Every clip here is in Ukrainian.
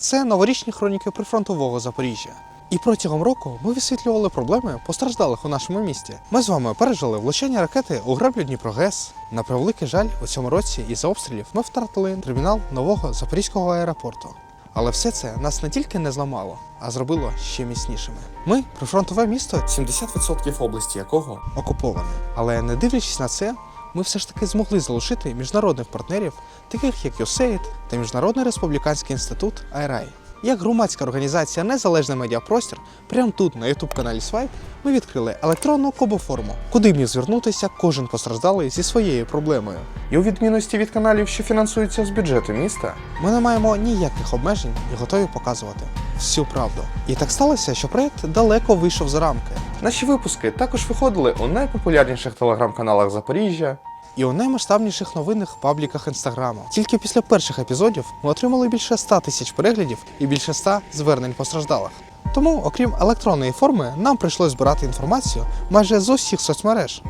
Це новорічні хроніки прифронтового Запоріжжя. І протягом року ми висвітлювали проблеми постраждалих у нашому місті. Ми з вами пережили влучання ракети у греблю Дніпрогес. На превеликий жаль, у цьому році із-за обстрілів ми втратили термінал нового запорізького аеропорту. Але все це нас не тільки не зламало, а зробило ще міцнішими. Ми прифронтове місто, 70% області якого окуповане. Але не дивлячись на це, ми все ж таки змогли залучити міжнародних партнерів, таких як USAID та Міжнародний республіканський інститут IRI. Як громадська організація Незалежний медіапростір, прямо тут, на youtube каналі Свайп, ми відкрили електронну кобоформу, куди міг звернутися кожен постраждалий зі своєю проблемою. І у відмінності від каналів, що фінансуються з бюджету міста, ми не маємо ніяких обмежень і готові показувати всю правду. І так сталося, що проект далеко вийшов за рамки. Наші випуски також виходили у найпопулярніших телеграм-каналах Запоріжжя. І у наймасштабніших новинних пабліках інстаграму. Тільки після перших епізодів ми отримали більше 100 тисяч переглядів і більше 100 звернень постраждалих. Тому, окрім електронної форми, нам прийшлось збирати інформацію майже з усіх соцмереж.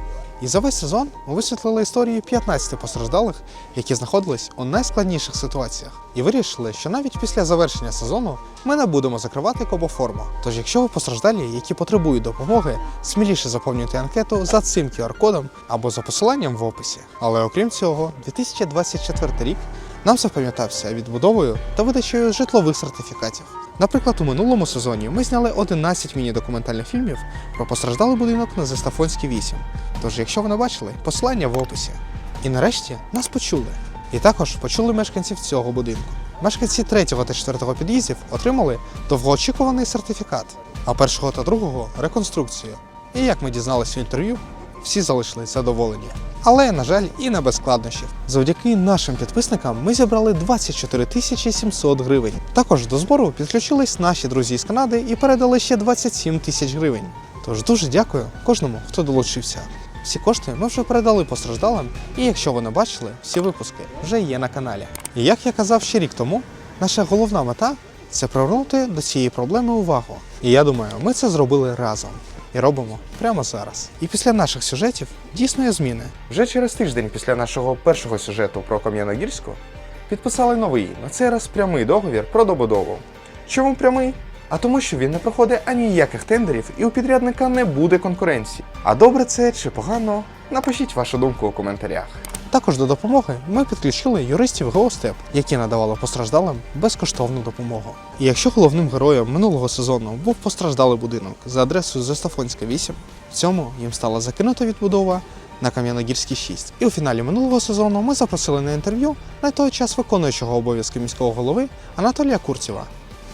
І за весь сезон ми висвітлили історії 15 постраждалих, які знаходились у найскладніших ситуаціях, і вирішили, що навіть після завершення сезону ми не будемо закривати кобоформу. Тож, якщо ви постраждалі, які потребують допомоги, сміліше заповнюйте анкету за цим QR-кодом або за посиланням в описі. Але окрім цього, 2024 рік нам запам'ятався відбудовою та видачею житлових сертифікатів. Наприклад, у минулому сезоні ми зняли 11 міні-документальних фільмів про постраждалий будинок на Застафонській 8. Тож, якщо ви не бачили, посилання в описі. І нарешті нас почули. І також почули мешканців цього будинку. Мешканці третього та четвертого під'їздів отримали довгоочікуваний сертифікат, а першого та другого реконструкцію. І як ми дізналися в інтерв'ю, всі залишились задоволені. Але, на жаль, і не без складнощів. Завдяки нашим підписникам ми зібрали 24 тисячі 700 гривень. Також до збору підключились наші друзі з Канади і передали ще 27 тисяч гривень. Тож дуже дякую кожному, хто долучився. Всі кошти ми вже передали постраждалим, і якщо ви не бачили, всі випуски вже є на каналі. І як я казав ще рік тому, наша головна мета це привернути до цієї проблеми увагу. І я думаю, ми це зробили разом. І робимо прямо зараз. І після наших сюжетів дійсно є зміни. Вже через тиждень після нашого першого сюжету про Кам'яногірську підписали новий, на цей раз прямий договір про добудову. Чому прямий? А тому, що він не проходить аніяких тендерів і у підрядника не буде конкуренції. А добре це чи погано? Напишіть вашу думку у коментарях. Також до допомоги ми підключили юристів ГОСТЕП, які надавали постраждалим безкоштовну допомогу. І якщо головним героєм минулого сезону був постраждалий будинок за адресою Застафонська 8, в цьому їм стала закинута відбудова на Кам'яногірській 6. І у фіналі минулого сезону ми запросили на інтерв'ю на той час виконуючого обов'язки міського голови Анатолія Курцєва.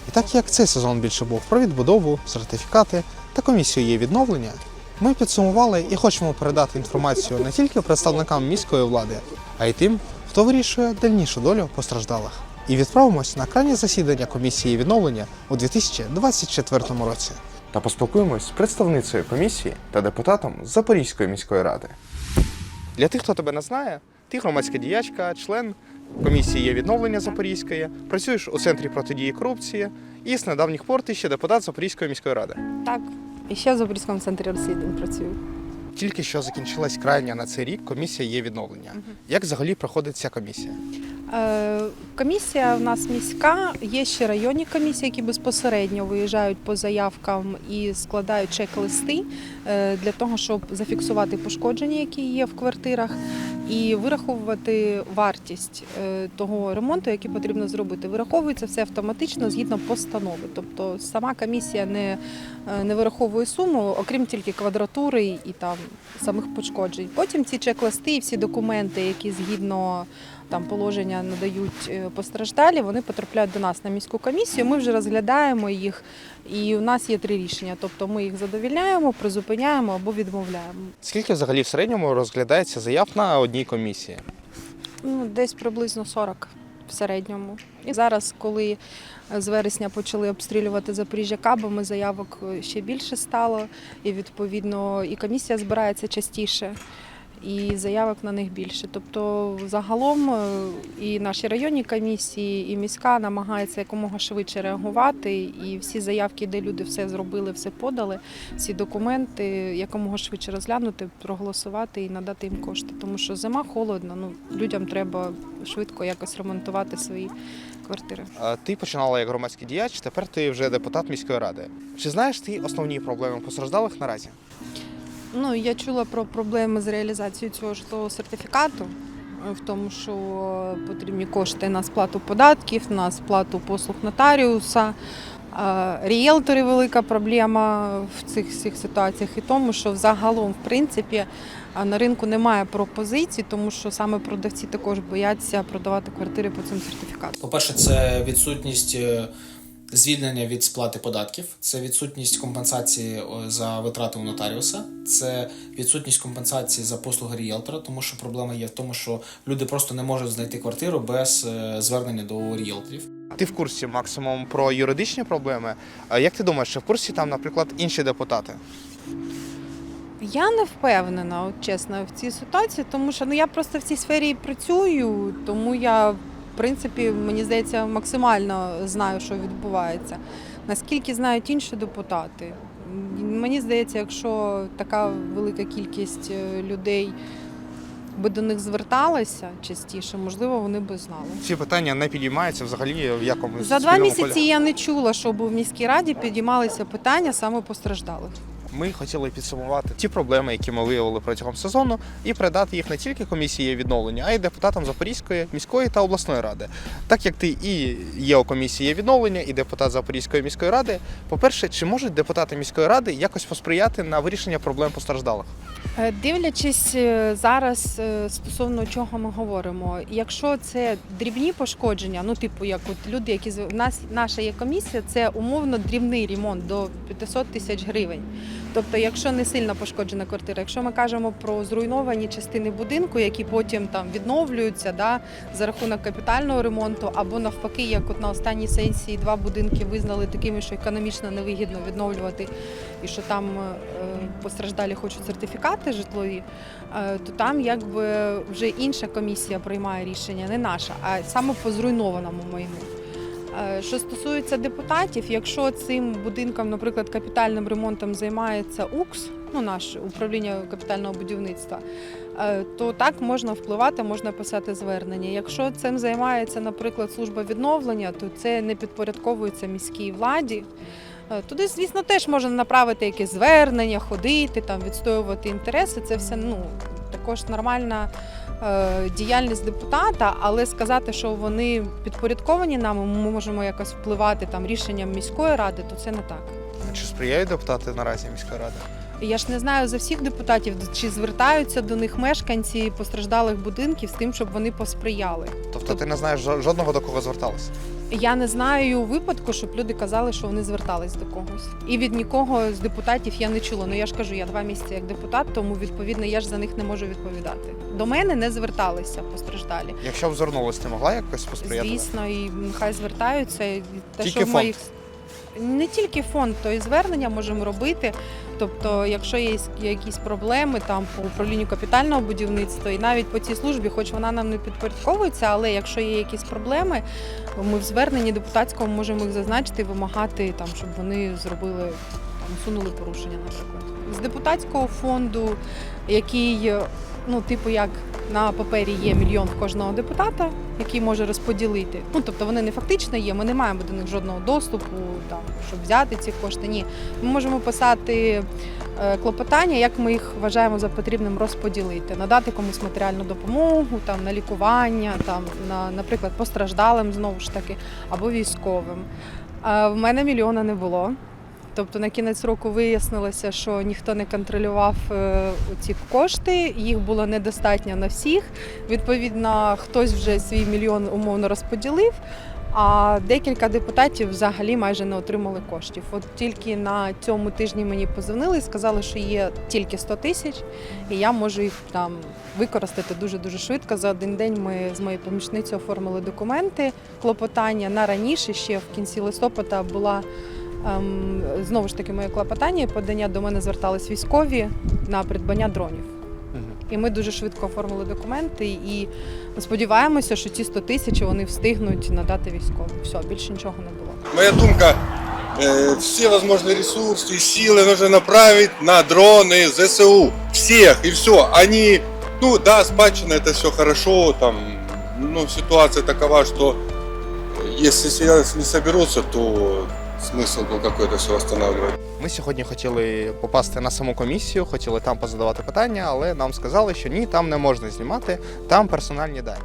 І так як цей сезон більше був про відбудову, сертифікати та комісію її відновлення, ми підсумували і хочемо передати інформацію не тільки представникам міської влади, а й тим, хто вирішує дальнішу долю постраждалих. І відправимось на крайнє засідання комісії відновлення у 2024 році. Та поспілкуємось з представницею комісії та депутатом Запорізької міської ради. Для тих, хто тебе не знає, ти громадська діячка, член комісії є відновлення Запорізької, працюєш у центрі протидії корупції і з недавніх пор ти ще депутат Запорізької міської ради. Так. І ще в Запорізькому центрі розслідувань працюю. Тільки що закінчилась крайня на цей рік комісія є відновлення. Як взагалі проходить ця комісія? Е, комісія в нас міська, є ще районні комісії, які безпосередньо виїжджають по заявкам і складають чек-листи е, для того, щоб зафіксувати пошкодження, які є в квартирах, і вираховувати вартість е, того ремонту, який потрібно зробити. Вираховується все автоматично згідно постанови. Тобто сама комісія не, е, не вираховує суму, окрім тільки квадратури і там самих пошкоджень. Потім ці чек-листи і всі документи, які згідно там положення надають е, постраждалі, вони потрапляють до нас на міську комісію. Ми вже розглядаємо їх, і у нас є три рішення. Тобто ми їх задовільняємо, призупиняємо або відмовляємо. Скільки взагалі в середньому розглядається заяв на одній комісії? Ну, десь приблизно 40 в середньому. І зараз, коли е, з вересня почали обстрілювати Запоріжжя кабами, заявок е, ще більше стало, і відповідно і комісія збирається частіше. І заявок на них більше. Тобто, загалом е, і наші районні комісії, і міська намагаються якомога швидше реагувати. І всі заявки, де люди все зробили, все подали, всі документи якомога швидше розглянути, проголосувати і надати їм кошти. Тому що зима холодно, ну людям треба швидко якось ремонтувати свої квартири. Ти починала як громадський діяч, тепер ти вже депутат міської ради. Чи знаєш ти основні проблеми постраждалих наразі? Ну, я чула про проблеми з реалізацією цього житлового сертифікату, е, в тому, що потрібні кошти на сплату податків, на сплату послуг нотаріуса. Е, Ріелтори велика проблема в цих всіх ситуаціях і тому, що взагалом, в принципі, на ринку немає пропозицій, тому що саме продавці також бояться продавати квартири по цим сертифікатам. По-перше, це відсутність е, звільнення від сплати податків, це відсутність компенсації за витрати у нотаріуса, це відсутність компенсації за послуги ріелтора, тому що проблема є в тому, що люди просто не можуть знайти квартиру без е, звернення до ріелторів. Ти в курсі максимум про юридичні проблеми. А Як ти думаєш, чи в курсі там, наприклад, інші депутати? Я не впевнена, от чесно, в цій ситуації, тому що ну я просто в цій сфері і працюю, тому я, в принципі, мені здається, максимально знаю, що відбувається. Наскільки знають інші депутати, мені здається, якщо така велика кількість е, людей би до них зверталася частіше, можливо, вони би знали. Ці питання не підіймаються взагалі в якомусь За два місяці полі? я не чула, щоб в міській раді підіймалися питання саме постраждалих. Ми хотіли підсумувати ті проблеми, які ми виявили протягом сезону, і передати їх не тільки комісії відновлення, а й депутатам Запорізької міської та обласної ради. Так як ти і є у комісії відновлення, і депутат Запорізької міської ради. По-перше, чи можуть депутати міської ради якось посприяти на вирішення проблем постраждалих? Е, Дивлячись е, зараз е, стосовно чого ми говоримо, якщо це дрібні пошкодження, ну типу, як от люди, які в нас наша є комісія, це умовно дрібний ремонт до 500 тисяч гривень. Тобто, якщо не сильно пошкоджена квартира, якщо ми кажемо про зруйновані частини будинку, які потім там відновлюються да, за рахунок капітального ремонту, або навпаки, як от на останній сесії два будинки визнали такими, що економічно невигідно відновлювати, і що там е, постраждалі хочуть сертифікати житлові, е, то там якби вже інша комісія приймає рішення, не наша, а саме по зруйнованому майну. Е, Що стосується депутатів, якщо цим будинком, наприклад, капітальним ремонтом займається УКС, ну наше управління капітального будівництва, е, то так можна впливати, можна писати звернення. Якщо цим займається, наприклад, служба відновлення, то це не підпорядковується міській владі. Е, Туди, звісно, теж можна направити якесь звернення, ходити, там відстоювати інтереси. Це все ну також нормальна е, діяльність депутата, але сказати, що вони підпорядковані нам, ми можемо якось впливати там рішенням міської ради, то це не так. Чи сприяють депутати наразі міської ради? Я ж не знаю за всіх депутатів, чи звертаються до них мешканці постраждалих будинків з тим, щоб вони посприяли. Тобто ти не знаєш жодного до кого зверталися? Я не знаю випадку, щоб люди казали, що вони звертались до когось. І від нікого з депутатів я не чула. Ну я ж кажу, я два місяці як депутат, тому відповідно я ж за них не можу відповідати. До мене не зверталися постраждалі. Якщо б звернулись, ти могла якось посприяти? Звісно, і хай звертаються. І те, Тільки що в фонд? моїх не тільки фонд, то і звернення можемо робити. Тобто, якщо є якісь проблеми там по управлінню капітального будівництва, і навіть по цій службі, хоч вона нам не підпорядковується, але якщо є якісь проблеми, ми в зверненні депутатському можемо їх зазначити вимагати там, щоб вони зробили усунули порушення, наприклад. З депутатського фонду, який ну, типу, як на папері є мільйон в кожного депутата, який може розподілити. Ну тобто вони не фактично є. Ми не маємо до них жодного доступу, там щоб взяти ці кошти. Ні, ми можемо писати е, клопотання, як ми їх вважаємо за потрібним розподілити, надати комусь матеріальну допомогу, там на лікування, там на, наприклад, постраждалим знову ж таки, або військовим. В мене мільйона не було. Тобто на кінець року вияснилося, що ніхто не контролював е, ці кошти, їх було недостатньо на всіх. Відповідно, хтось вже свій мільйон умовно розподілив, а декілька депутатів взагалі майже не отримали коштів. От тільки на цьому тижні мені позвонили і сказали, що є тільки 100 тисяч, і я можу їх там використати дуже дуже швидко. За один день ми з моєю помічницею оформили документи, клопотання на раніше, ще в кінці листопада була. Ем, знову ж таки, моє клопотання і подання до мене звертались військові на придбання дронів. Мгм. І ми дуже швидко оформили документи і сподіваємося, що ці 100 тисяч вони встигнуть надати військовим. Все, більше нічого не було. Моя думка, э, все возможные ресурсы и силы нужно направить на дроны ЗСУ. Всех, и все. Они, ну да, спадщина это все хорошо, там, ну ситуация такова, что если сейчас не соберутся, то смысл был какой-то все восстанавливать. Ми сьогодні хотіли попасти на саму комісію, хотіли там позадавати питання, але нам сказали, що ні, там не можна знімати, там персональні дані.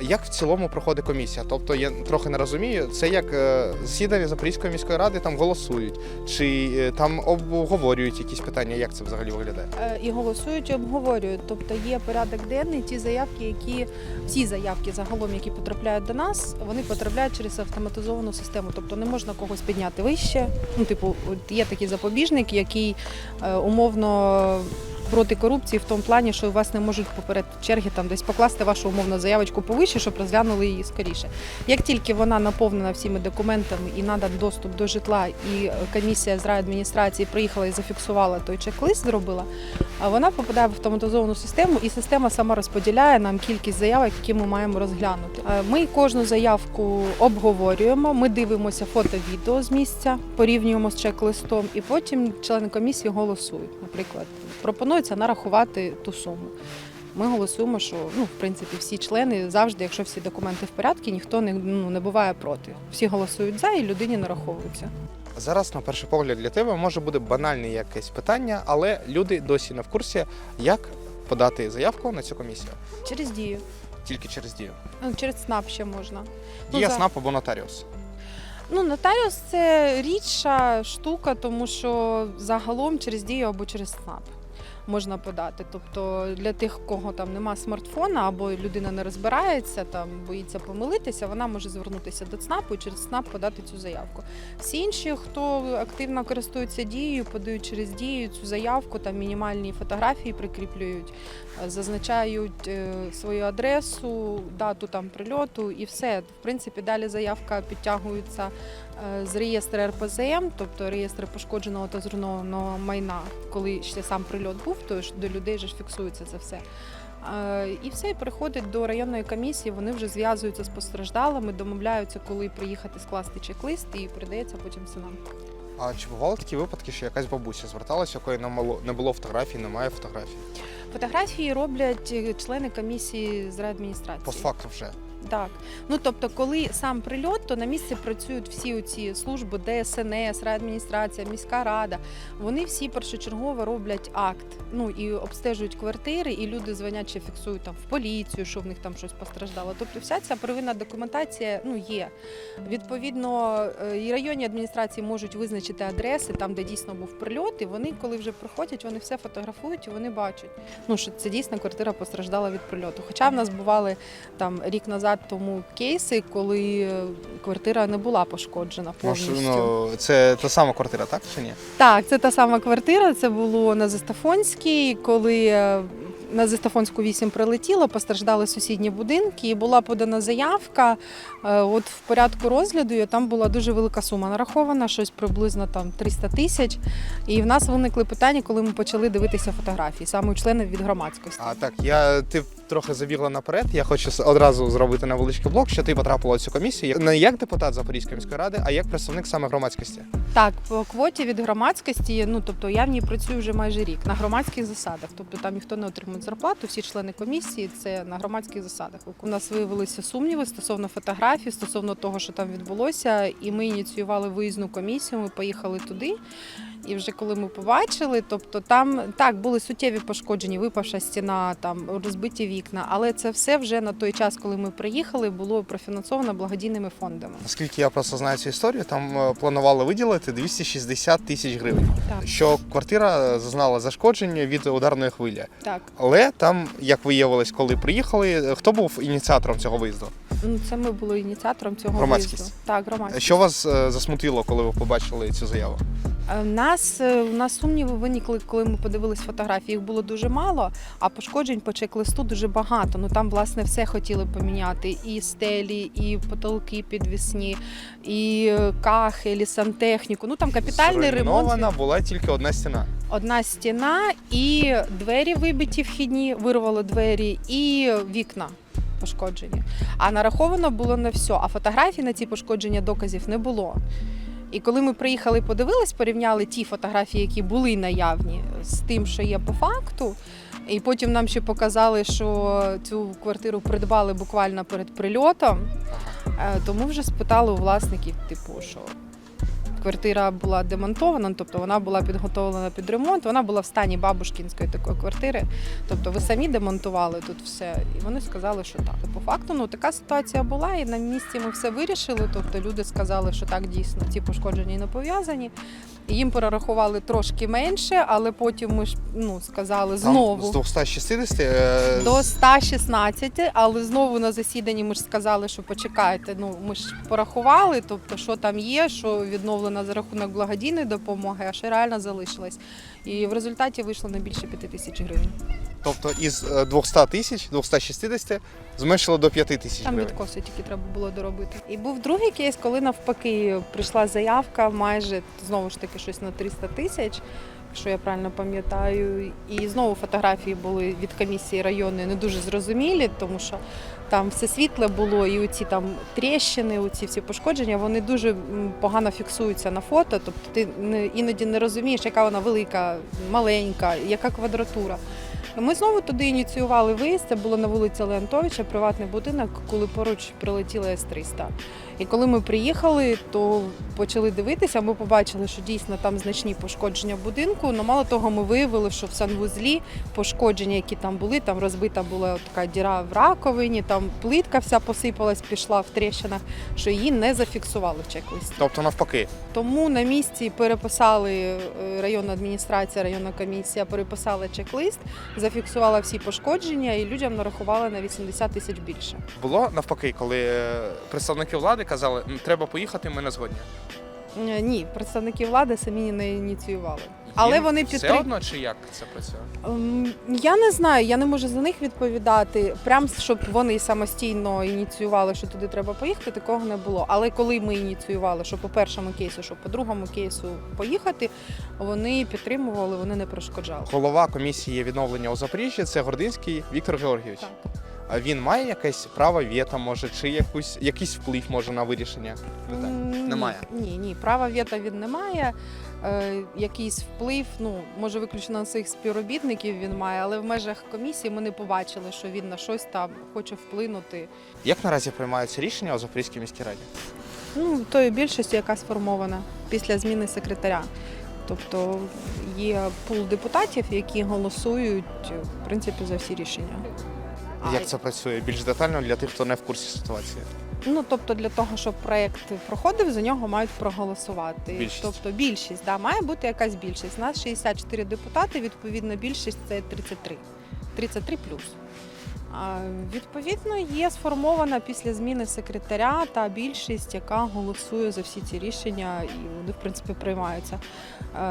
Як в цілому проходить комісія? Тобто я трохи не розумію, це як е, засідання Запорізької міської ради там голосують, чи е, там обговорюють якісь питання, як це взагалі виглядає? Е, І голосують, і обговорюють. Тобто є порядок денний, ті заявки, які всі заявки загалом, які потрапляють до нас, вони потрапляють через автоматизовану систему. Тобто не можна когось підняти вище. Ну, типу, є такий запобіжник, який умовно. Проти корупції в тому плані, що вас не можуть поперед черги там десь покласти вашу умовну заявочку повище, щоб розглянули її скоріше. Як тільки вона наповнена всіми документами і надан доступ до житла, і е, комісія з райадміністрації приїхала і зафіксувала той чек-лист, зробила, вона попадає в автоматизовану систему, і система сама розподіляє нам кількість заявок, які ми маємо розглянути. Е, Ми кожну заявку обговорюємо. Ми дивимося фото-відео з місця, порівнюємо з чек-листом, і потім члени комісії голосують. Наприклад, пропонується нарахувати ту суму. Ми голосуємо, що ну в принципі всі члени завжди, якщо всі документи в порядку, ніхто не, ну, не буває проти. Всі голосують за і людині нараховуються. Зараз, на перший погляд, для тебе може бути банальне якесь питання, але люди досі не в курсі, як подати заявку на цю комісію. Через дію. Тільки через дію. Ну, Через СНАП ще можна. Ну, Дія за- СНАП або нотаріус. Ну, нотаріус це рідша штука, тому що загалом через дію або через СНАП можна подати. Тобто для тих, кого там нема смартфона або людина не розбирається, там боїться помилитися, вона може звернутися до ЦНАПу і через ЦНАП подати цю заявку. Всі інші, хто активно користується дією, подають через дію цю заявку, там мінімальні фотографії прикріплюють, е, зазначають е, свою адресу, дату там прильоту і все. В принципі, далі заявка підтягується з реєстру РПЗМ, тобто реєстр пошкодженого та зруйнованого майна, коли ще сам прильот був, то ж до людей ж фіксується це все. Е, І все і приходить до районної комісії. Вони вже зв'язуються з постраждалими, домовляються, коли приїхати скласти чек-лист і передається потім синам. А чи бували такі випадки, що якась бабуся зверталася, якої не було фотографій, немає фотографій? Фотографії роблять е, члени комісії з райадміністрації. Постфактум вже. Так, ну тобто, коли сам прильот, то на місці працюють всі оці служби ДСНС, райадміністрація, міська рада. Вони всі першочергово роблять акт. Ну і обстежують квартири, і люди дзвонять чи фіксують там в поліцію, що в них там щось постраждало. Тобто, вся ця первинна документація ну є. Відповідно, е, і районні адміністрації можуть визначити адреси там, де дійсно був прильот. І вони, коли вже приходять, вони все фотографують і вони бачать. Ну що це дійсно квартира постраждала від прильоту. Хоча в нас бували там рік назад тому кейси, коли квартира не була пошкоджена повністю. Ну, це та сама квартира, так чи ні? Так, це та сама квартира. Це було на Застафонській, коли е, на Застафонську 8 прилетіло, постраждали сусідні будинки, і була подана заявка. Е, От в порядку розгляду і там була дуже велика сума нарахована, щось приблизно там 300 тисяч. І в нас виникли питання, коли ми почали дивитися фотографії, саме у членів від громадськості. А так, я ти трохи забігла наперед. Я хочу одразу зробити невеличкий блок, що ти потрапила в цю комісію не як депутат Запорізької міської ради, а як представник саме громадськості. Так, по квоті від громадськості, ну тобто я в ній працюю вже майже рік на громадських засадах. Тобто там ніхто не отримує зарплату, всі члени комісії це на громадських засадах. У нас виявилися сумніви стосовно фотографій, стосовно того, що там відбулося, і ми ініціювали виїзну комісію. Ми поїхали туди. І вже коли ми побачили, тобто там так були суттєві пошкоджені, випавша стіна, там розбиті вікна, але це все вже на той час, коли ми приїхали, було профінансовано благодійними фондами. Наскільки я просто знаю цю історію, там е, планували виділити 260 тисяч гривень. Так, Що квартира зазнала зашкодження від ударної хвилі. так. Але там, як виявилось, коли приїхали, е, хто був ініціатором цього виїзду? Ну, це ми були ініціатором цього Громадськість. виїзду. Так, громадськість. Що вас е, засмутило, коли ви побачили цю заяву? Е, нас, е, у нас сумніви виникли, коли ми подивились фотографії. Їх було дуже мало, а пошкоджень по чек-листу дуже багато. Ну там, власне, все хотіли поміняти: і стелі, і потолки підвісні, і е, кахелі, сантехніку. Ну там капітальний ремонт. Зруйнована була тільки одна стіна. Одна стіна і двері вибиті вхідні, вирвало двері, і вікна пошкоджені. А нараховано було на все. А фотографій на ці пошкодження доказів не було. І коли ми приїхали, подивились, порівняли ті фотографії, які були наявні, з тим, що є по факту. І потім нам ще показали, що цю квартиру придбали буквально перед прильотом. Е, То ми вже спитали у власників, типу, що квартира була демонтована, тобто вона була підготовлена під ремонт, вона була в стані бабушкінської такої квартири. Тобто ви самі демонтували тут все. І вони сказали, що так. По факту ну така ситуація була, і на місці ми все вирішили. Тобто люди сказали, що так дійсно ці пошкоджені не пов'язані. Їм перерахували трошки менше, але потім ми ж ну сказали Там знову. з 260 е, До з- 116, але знову на засіданні ми ж сказали, що почекайте. Ну ми ж порахували, тобто що там є, що відновлено за рахунок благодійної допомоги, а що реально залишилось. І в результаті вийшло на більше 5 тисяч гривень. Тобто із е, 200 тисяч, 260 зменшили до 5 тисяч Там гривень. відкоси тільки треба було доробити. І був другий кейс, коли навпаки прийшла заявка майже знову ж таки щось на 300 тисяч. Якщо я правильно пам'ятаю, і знову фотографії були від комісії районної не дуже зрозумілі, тому що там все світле було, і оці там тріщини, оці всі пошкодження, вони дуже погано фіксуються на фото. Тобто ти іноді не розумієш, яка вона велика, маленька, яка квадратура. Ми знову туди ініціювали виїзд. Це було на вулиці Леонтовича, приватний будинок, коли поруч прилетіла С-300. І коли ми приїхали, то почали дивитися. Ми побачили, що дійсно там значні пошкодження будинку. Но мало того, ми виявили, що в санвузлі пошкодження, які там були, там розбита була така діра в раковині, там плитка вся посипалась, пішла в тріщинах, що її не зафіксували в чек-листі. Тобто навпаки. Тому на місці переписали е, районна адміністрація, районна комісія, переписала чек-лист, зафіксувала всі пошкодження і людям нарахували на 80 тисяч більше. Було навпаки, коли е, представники влади казали, треба поїхати, ми не згодні. Е, Ні, представники влади самі не ініціювали. Але Їм вони все одно чи як це працює? Ем, Я не знаю, я не можу за них відповідати. Прям щоб вони самостійно ініціювали, що туди треба поїхати, такого не було. Але коли ми ініціювали, що по першому кейсу, що по другому кейсу поїхати, вони підтримували, вони не перешкоджали. Голова комісії відновлення у Запоріжжі це Гординський Віктор Георгійович. Так. А він має якесь право вето, може, чи якусь, якийсь вплив може на вирішення питань? Немає. Ні, ні, права вето він не має. Е, якийсь вплив, ну може виключно на своїх співробітників він має, але в межах комісії ми не побачили, що він на щось там хоче вплинути. Як наразі приймаються рішення у Запорізькій міській раді? Ну, тої більшості, яка сформована після зміни секретаря. Тобто є пул депутатів, які голосують в принципі за всі рішення. Як це працює? Більш детально для тих, хто не в курсі ситуації. Ну тобто для того, щоб проект проходив, за нього мають проголосувати. Більшість. Тобто більшість, да, має бути якась більшість. У нас 64 депутати, відповідно, більшість це 33. 33 плюс. Відповідно, є сформована після зміни секретаря та більшість, яка голосує за всі ці рішення, і вони, в принципі, приймаються.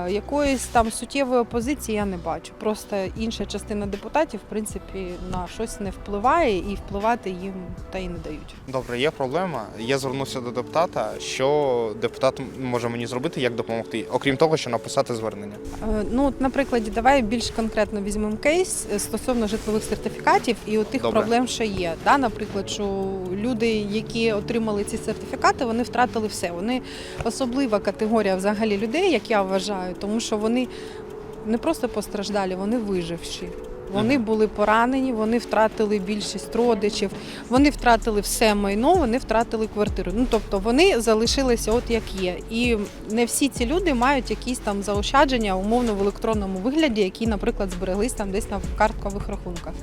Е, Якоїсь там суттєвої опозиції я не бачу. Просто інша частина депутатів, в принципі, на щось не впливає і впливати їм та й не дають. Добре, є проблема. Я звернувся до депутата. Що депутат може мені зробити, як допомогти, окрім того, що написати звернення. Е, Ну, от, наприклад, давай більш конкретно візьмемо кейс е, стосовно житлових сертифікатів і тих Добре. проблем, що є. Да? Наприклад, що люди, які отримали ці сертифікати, вони втратили все. Вони особлива категорія взагалі людей, як я вважаю, тому що вони не просто постраждалі, вони виживші. Вони були поранені, вони втратили більшість родичів, вони втратили все майно, вони втратили квартиру. Ну тобто вони залишилися от як є. І не всі ці люди мають якісь там заощадження умовно в електронному вигляді, які, наприклад, збереглись там десь на карткових рахунках.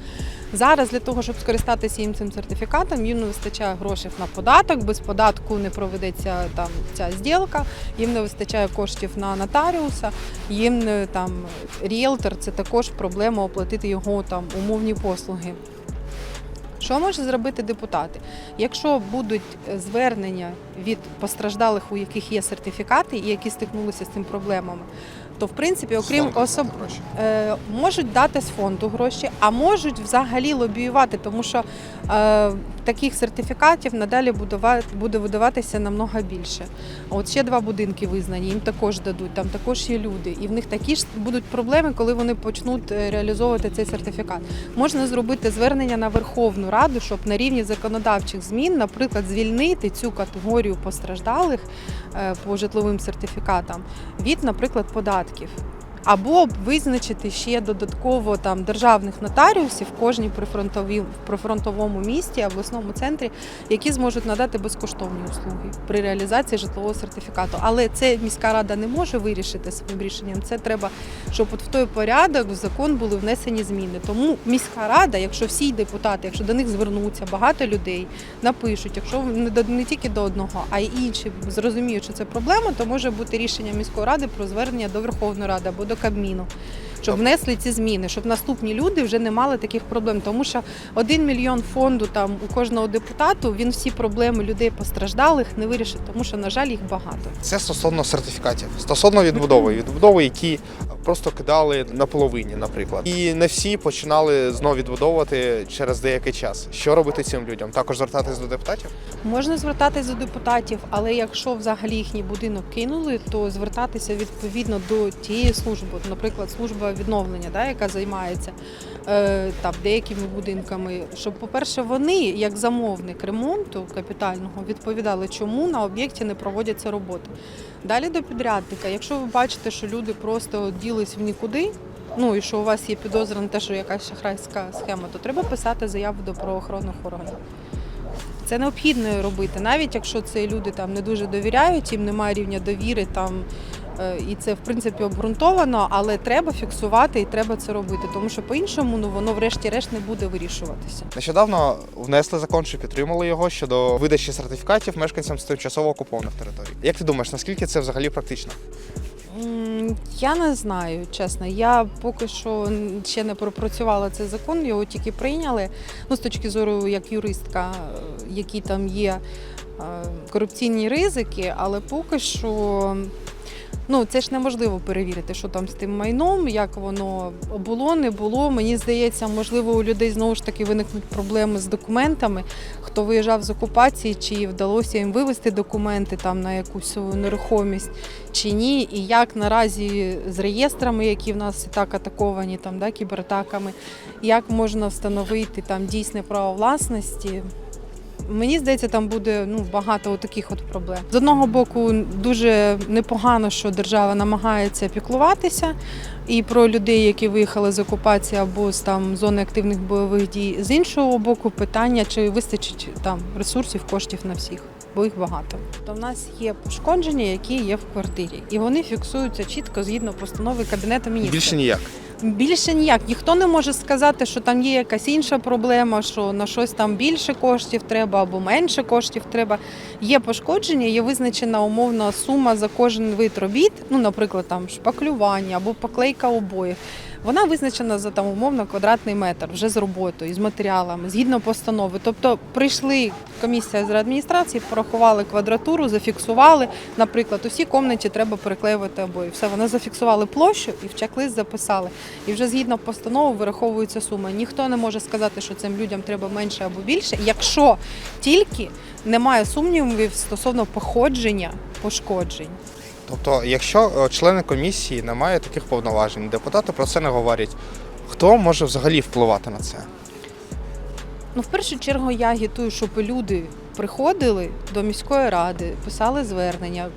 Зараз для того, щоб скористатися їм цим сертифікатом, їм не вистачає грошей на податок. Без податку не проведеться там ця зділка, їм не вистачає коштів на нотаріуса, їм не там ріелтор це також проблема оплатити його там умовні послуги. Що може зробити депутати? Якщо будуть звернення від постраждалих, у яких є сертифікати і які стикнулися з цим проблемами, то в принципі, окрім особ... Е, можуть дати з фонду гроші, а можуть взагалі лобіювати, тому що е, таких сертифікатів надалі буде видаватися намного більше. От ще два будинки визнані, їм також дадуть, там також є люди, і в них такі ж будуть проблеми, коли вони почнуть е, реалізовувати цей сертифікат. Можна зробити звернення на Верховну Раду, щоб на рівні законодавчих змін, наприклад, звільнити цю категорію постраждалих е, по житловим сертифікатам від, наприклад, податків випадків. Або визначити ще додатково там державних нотаріусів в кожній прифронтовій прифронтовому місті, обласному центрі, які зможуть надати безкоштовні услуги при реалізації житлового сертифікату. Але це міська рада не може вирішити своїм рішенням. Це треба, щоб от в той порядок в закон були внесені зміни. Тому міська рада, якщо всі депутати, якщо до них звернуться багато людей, напишуть, якщо не тільки до одного, а й інші зрозуміють, що це проблема, то може бути рішення міської ради про звернення до Верховної Ради або до Кабміну. Щоб внесли ці зміни, щоб наступні люди вже не мали таких проблем, тому що один мільйон фонду там у кожного депутату він всі проблеми людей постраждалих не вирішить, тому що на жаль їх багато. Це стосовно сертифікатів, стосовно відбудови, відбудови, які просто кидали на половині, наприклад, і не всі починали знову відбудовувати через деякий час. Що робити цим людям? Також звертатись до депутатів? Можна звертатись до депутатів, але якщо взагалі їхній будинок кинули, то звертатися відповідно до тієї служби, наприклад, служба відновлення, да, яка займається е, там деякими будинками. Щоб, по-перше, вони, як замовник ремонту капітального, відповідали, чому на об'єкті не проводяться роботи. Далі до підрядника. Якщо ви бачите, що люди просто ділись в нікуди. Ну і що у вас є підозра на те, що якась шахрайська схема, то треба писати заяву до правоохоронних органів. Це необхідно робити, навіть якщо це люди там не дуже довіряють, їм немає рівня довіри там. Е, І це в принципі обґрунтовано, але треба фіксувати і треба це робити, тому що по-іншому ну воно врешті-решт не буде вирішуватися. Нещодавно внесли закон, що підтримали його щодо видачі сертифікатів мешканцям з тимчасово окупованих територій. Як ти думаєш, наскільки це взагалі практично? Я не знаю, чесно. Я поки що ще не пропрацювала цей закон, його тільки прийняли. Ну, з точки зору як юристка, е, які там є е, корупційні ризики, але поки що. Ну, це ж неможливо перевірити, що там з тим майном, як воно було, не було. Мені здається, можливо, у людей знову ж таки виникнуть проблеми з документами. Хто виїжджав з окупації, чи вдалося їм вивезти документи там на якусь нерухомість чи ні, і як наразі з реєстрами, які в нас і так атаковані, там да, кібератаками, як можна встановити там дійсне право власності. Мені здається, там буде ну багато таких от проблем. З одного боку, дуже непогано, що держава намагається піклуватися і про людей, які виїхали з окупації або з там зони активних бойових дій. З іншого боку, питання, чи вистачить там ресурсів, коштів на всіх, бо їх багато. То в нас є пошкодження, які є в квартирі, і вони фіксуються чітко згідно постанови кабінету міністрів. Більше ніяк. Більше ніяк. Ніхто не може сказати, що там є якась інша проблема, що на щось там більше коштів треба або менше коштів треба. Є пошкодження, є визначена умовна сума за кожен вид робіт, ну, наприклад, там шпаклювання або поклейка обоїв. Вона визначена за там умовно квадратний метр вже з роботою, з матеріалами, згідно постанови. Тобто прийшли комісія з адміністрації, порахували квадратуру, зафіксували. Наприклад, у всій кімнаті треба переклеювати обої. Все, вони зафіксували площу і в чек-лист записали. І вже згідно постанови вираховується сума. Ніхто не може сказати, що цим людям треба менше або більше, якщо тільки немає сумнівів стосовно походження пошкоджень. Тобто, якщо е, члени комісії не мають таких повноважень, депутати про це не говорять. Хто може взагалі впливати на це? Ну, в першу чергу я агітую, щоб люди приходили до міської ради, писали звернення,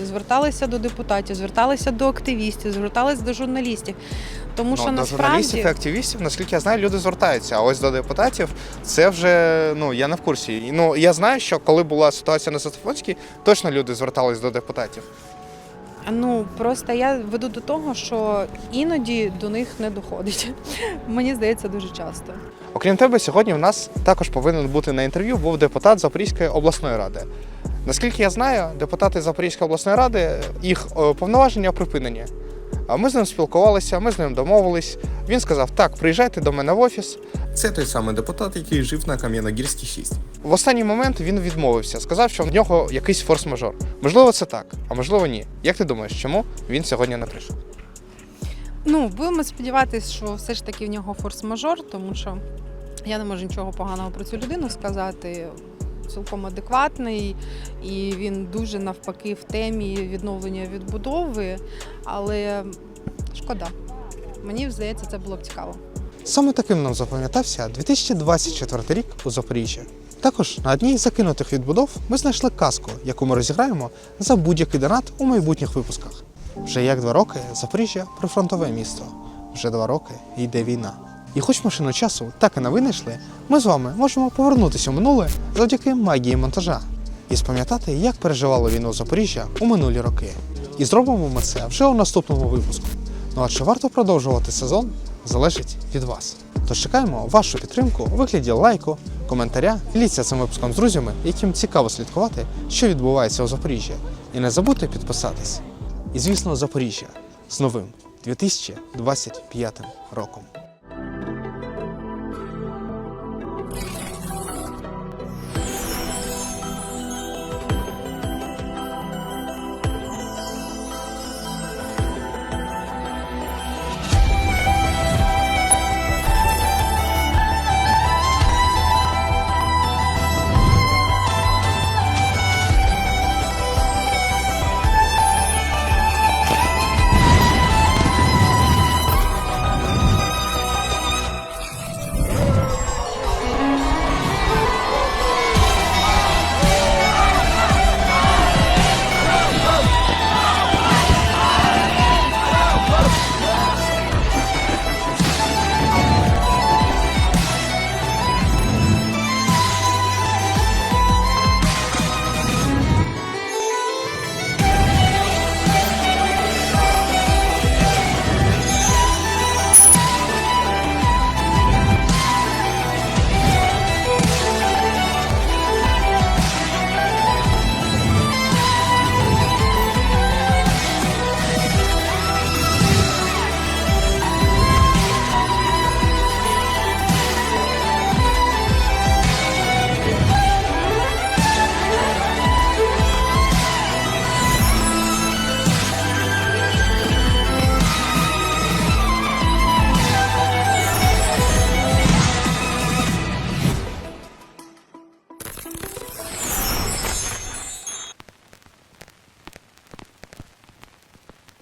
е, зверталися до депутатів, зверталися до активістів, зверталися до журналістів. Тому що ну, до насправді журналістів і активістів, наскільки я знаю, люди звертаються. А ось до депутатів це вже ну я не в курсі. Ну я знаю, що коли була ситуація на Сатифонській, точно люди звертались до депутатів. Ну просто я веду до того, що іноді до них не доходить. Мені здається, дуже часто. Окрім тебе, сьогодні в нас також повинен бути на інтерв'ю був депутат Запорізької обласної ради. Наскільки я знаю, депутати Запорізької обласної ради їх е, повноваження припинені. А ми з ним спілкувалися, ми з ним домовились. Він сказав: так, приїжджайте до мене в офіс. Це той самий депутат, який жив на Кам'яногірській 6. В останній момент він відмовився, сказав, що в нього якийсь форс-мажор. Можливо, це так, а можливо, ні. Як ти думаєш, чому він сьогодні не прийшов? Ну, будемо сподіватися, що все ж таки в нього форс-мажор, тому що я не можу нічого поганого про цю людину сказати. Цілком адекватний, і він дуже навпаки в темі відновлення відбудови. Але шкода. Мені здається, це було б цікаво. Саме таким нам запам'ятався 2024 рік у Запоріжжі. Також на одній з закинутих відбудов ми знайшли казку, яку ми розіграємо за будь-який донат у майбутніх випусках. Вже як два роки Запоріжжя прифронтове місто. Вже два роки йде війна. І хоч машину часу так і не винайшли, ми з вами можемо повернутися у минуле завдяки магії монтажа і спам'ятати, як переживало війну Запоріжжя у минулі роки. І зробимо ми це вже у наступному випуску. Ну а чи варто продовжувати сезон, залежить від вас. Тож чекаємо вашу підтримку у вигляді лайку, коментаря, діліться цим випуском з друзями, яким цікаво слідкувати, що відбувається у Запоріжжі. І не забудьте підписатись. І звісно, Запоріжжя з новим 2025 роком.